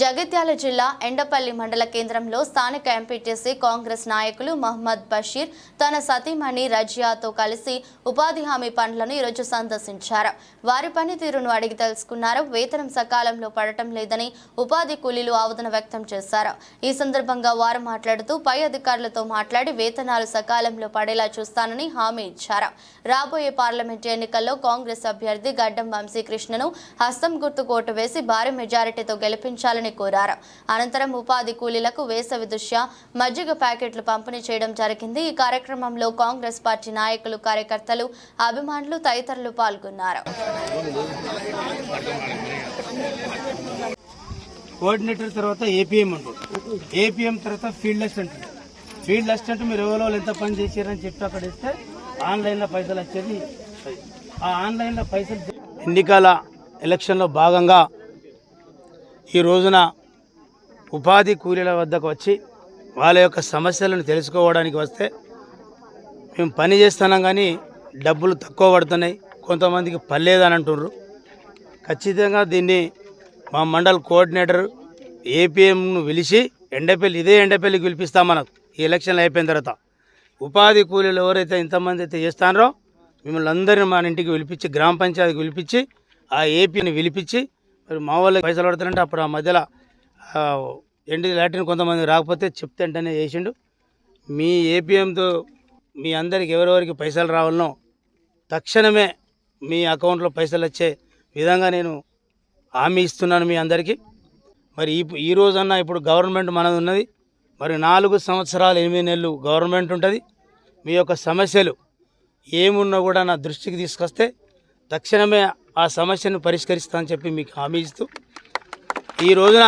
జగిత్యాల జిల్లా ఎండపల్లి మండల కేంద్రంలో స్థానిక ఎంపీటీసీ కాంగ్రెస్ నాయకులు మహమ్మద్ బషీర్ తన సతీమణి రజియాతో కలిసి ఉపాధి హామీ పనులను ఈరోజు సందర్శించారు. వారి పనితీరును అడిగి తెలుసుకున్నారు. వేతనం సకాలంలో పడటం లేదని ఉపాధి కూలీలు ఆవేదన వ్యక్తం చేశారు. ఈ సందర్భంగా వారు మాట్లాడుతూ పై అధికారులతో మాట్లాడి వేతనాలు సకాలంలో పడేలా చూస్తానని హామీ ఇచ్చారు. రాబోయే పార్లమెంటు ఎన్నికల్లో కాంగ్రెస్ అభ్యర్థి గడ్డం వంశీకృష్ణను హస్తం గుర్తు కోటు వేసి భారీ మెజారిటీతో గెలిపించాలని కోరారు. అనంతరం ఉపాధి కూలీలకు వేసవి దృష్ట్యా మజ్జిగ ప్యాకెట్లు పంపిణీ చేయడం జరిగింది. ఈ కార్యక్రమంలో కాంగ్రెస్ పార్టీ నాయకులు కార్యకర్తలు అభిమానులు తదితరులు పాల్గొన్నారు. కోఆర్డినేటర్ తర్వాత ఏపీఎం ఉంటుంది ఏపీఎం తర్వాత ఫీల్డ్ అసిస్టెంట్. ఫీల్డ్ అసిస్టెంట్ మీరు ఎవరో ఎంత పని చేశారని చెప్పి అక్కడ ఇస్తే ఆన్లైన్లో పైసలు వచ్చేది. ఆ ఆన్లైన్లో పైసలు ఎన్నికల ఎలక్షన్లో భాగంగా ఈ రోజున ఉపాధి కూలీల వద్దకు వచ్చి వాళ్ళ యొక్క సమస్యలను తెలుసుకోవడానికి వస్తే మేము పని చేస్తున్నాం కానీ డబ్బులు తక్కువ పడుతున్నాయి. కొంతమందికి పర్లేదని అంటున్నారు ఖచ్చితంగా దీన్ని మా మండల్ కోఆర్డినేటర్ ఏపీఎంను పిలిచి ఎండపల్లి ఇదే ఎండపల్లికి పిలిపిస్తాం మనకు ఈ ఎలక్షన్లు అయిపోయిన తర్వాత. ఉపాధి కూలీలు ఎవరైతే ఇంతమంది అయితే చేస్తారో మిమ్మల్ని అందరినీ మన ఇంటికి పిలిపించి గ్రామ పంచాయతీకి పిలిపించి ఆ ఏపీని పిలిపించి మరి మా వాళ్ళకి పైసలు పడతారంటే అప్పుడు ఆ మధ్యలో ఎండి లాటిన్ కొంతమంది రాకపోతే చెప్తే వెంటనే చేసిండు. మీ ఏపీఎంతో మీ అందరికి ఎవరెవరికి పైసలు రావాలనో తక్షణమే మీ అకౌంట్లో పైసలు వచ్చే విధంగా నేను హామీ ఇస్తున్నాను మీ అందరికీ. మరి ఈ ఈ రోజన్నా ఇప్పుడు గవర్నమెంట్ మనది ఉన్నది. మరి నాలుగు సంవత్సరాలు ఎనిమిది నెలలు గవర్నమెంట్ ఉంటుంది. మీ యొక్క సమస్యలు ఏమున్నా కూడా నా దృష్టికి తీసుకొస్తే తక్షణమే ఆ సమస్యను పరిష్కరిస్తానని చెప్పి మీకు హామీ ఇస్తూ ఈ రోజున